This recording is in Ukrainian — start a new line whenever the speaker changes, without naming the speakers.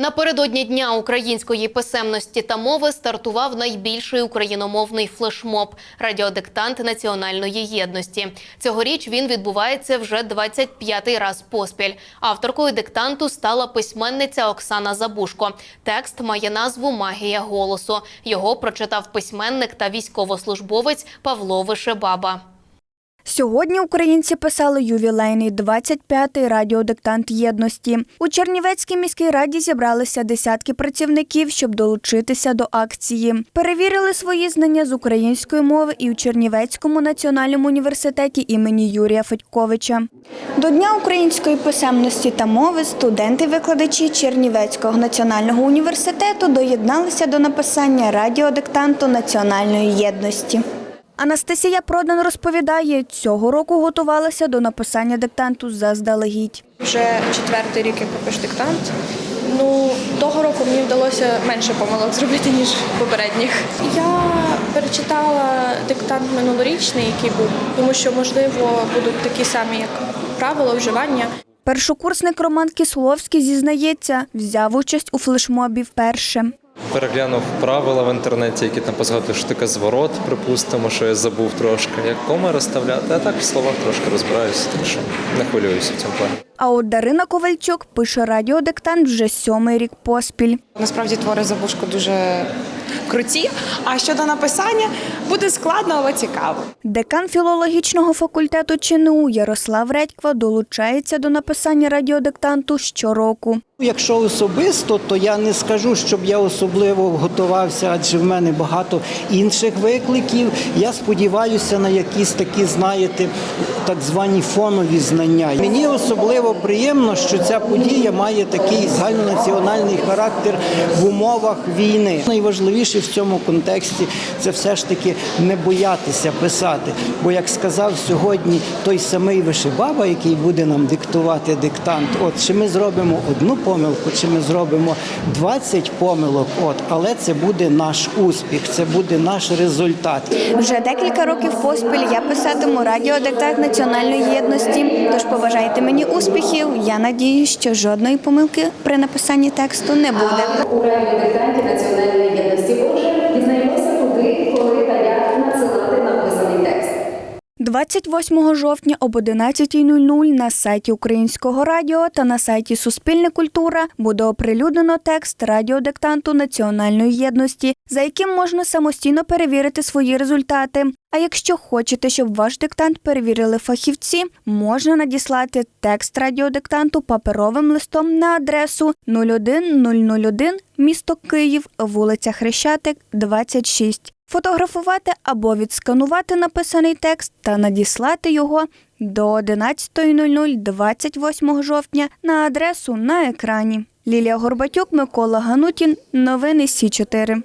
Напередодні Дня української писемності та мови стартував найбільший україномовний флешмоб радіодиктант національної єдності. Цьогоріч він відбувається вже 25-й раз поспіль. Авторкою диктанту стала письменниця Оксана Забушко. Текст має назву Магія голосу. Його прочитав письменник та військовослужбовець Павло Вишебаба.
Сьогодні українці писали ювілейний 25-й радіодиктант єдності. У Чернівецькій міській раді зібралися десятки працівників, щоб долучитися до акції. Перевірили свої знання з української мови і у Чернівецькому національному університеті імені Юрія Федьковича. До Дня української писемності та мови студенти-викладачі Чернівецького національного університету доєдналися до написання радіодиктанту національної єдності. Анастасія Продан розповідає, цього року готувалася до написання диктанту заздалегідь.
Вже четвертий рік, як я пишу диктант. Ну, того року мені вдалося менше помилок зробити, ніж попередніх. Я перечитала диктант минулорічний, який був, тому що, можливо, будуть такі самі, як правила вживання.
Першокурсник Роман Кисловський зізнається, взяв участь у флешмобі вперше.
Переглянув правила в інтернеті, які там позгадують, що таке зворот, припустимо, що я забув трошки, як коми розставляти, а так в словах трошки розбираюся, так що не хвилююся в цьому плані.
А от Дарина Ковальчук пише радіодиктант вже сьомий рік поспіль.
Насправді твори Забушко дуже круті. А щодо написання буде складно, але цікаво.
Декан філологічного факультету ЧНУ Ярослав Редьква долучається до написання радіодиктанту щороку.
Якщо особисто, то я не скажу, щоб я особливо готувався, адже в мене багато інших викликів. Я сподіваюся на якісь такі, знаєте, так звані фонові знання. Мені особливо приємно, що ця подія має такий загальнонаціональний характер в умовах війни. Найважливіше в цьому контексті це все ж таки не боятися писати. Бо, як сказав сьогодні той самий Вишибаба, який буде нам диктувати диктант, от чи ми зробимо одну помилку, чи ми зробимо 20 помилок, от, але це буде наш успіх, це буде наш результат.
Вже декілька років поспіль я писатиму радіодиктант національної єдності. Тож побажайте мені успіхів. Я надію, що жодної помилки при написанні тексту не буде.
у радіодиктанті національної
28 жовтня об 11.00 на сайті Українського радіо та на сайті Суспільне культура буде оприлюднено текст радіодиктанту національної єдності, за яким можна самостійно перевірити свої результати. А якщо хочете, щоб ваш диктант перевірили фахівці, можна надіслати текст радіодиктанту паперовим листом на адресу 01001 місто Київ, вулиця Хрещатик, 26. Фотографувати або відсканувати написаний текст та надіслати його до 11.00 28 жовтня на адресу на екрані. Лілія Горбатюк, Микола Ганутін. Новини Сі 4